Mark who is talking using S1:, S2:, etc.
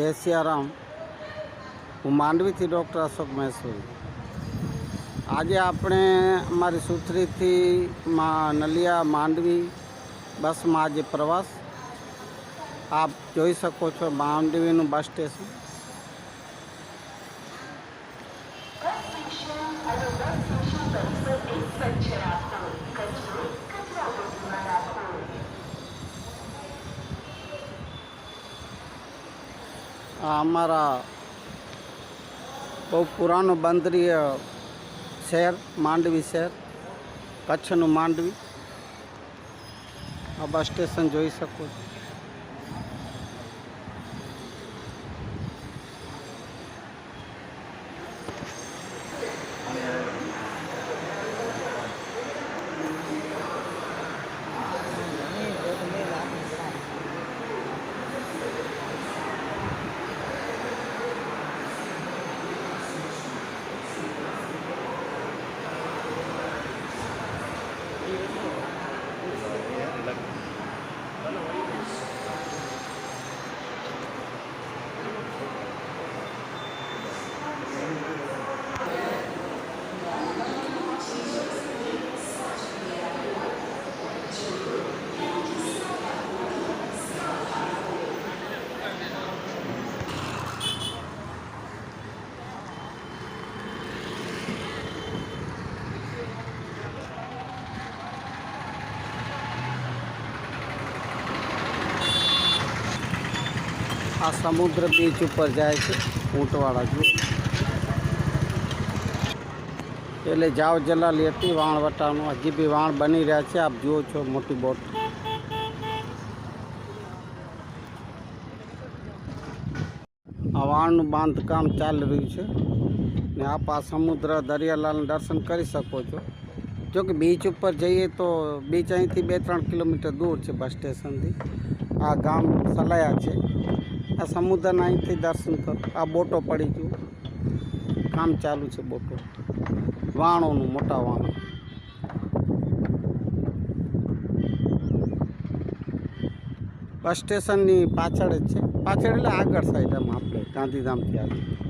S1: જય હું માંડવીથી ડૉક્ટર અશોક મહેશ્વરી. આજે આપણે અમારી સુથરીથી નલિયા માંડવી બસમાં આજે પ્રવાસ. આપ જોઈ શકો છો માંડવીનું બસ સ્ટેશન. આ અમારા બહુ પુરાણું બંદરીય શહેર, માંડવી શહેર, કચ્છનું માંડવી. આ બસ સ્ટેશન જોઈ શકો છો. Dạ, Thank you. આ સમુદ્ર બીચ ઉપર જાય છે, ઊંટવાળા જુઓ. એટલે જાવ જલા હતી વાણ વટાનું હજી બી વાણ બની રહ્યા છે, આપ જુઓ છો મોટી બોટ. આ વાણનું બાંધકામ ચાલી રહ્યું છે, ને આપ આ સમુદ્ર દરિયાલાલનું દર્શન કરી શકો છો. જો કે બીચ ઉપર જઈએ તો બીચ અહીંથી બે ત્રણ કિલોમીટર દૂર છે બસ સ્ટેશનથી. આ ગામ સલાયા છે. આ સમુદ્રના અહીંથી દર્શન કરો. આ બોટો પડી ગયું. કામ ચાલુ છે બોટો. વાણોનું મોટા વાણો. બસ સ્ટેશનની પાછળ જ છે. પાછળ એટલે આગળ સાઈડ એમ આપણે ગાંધીધામથી આગળ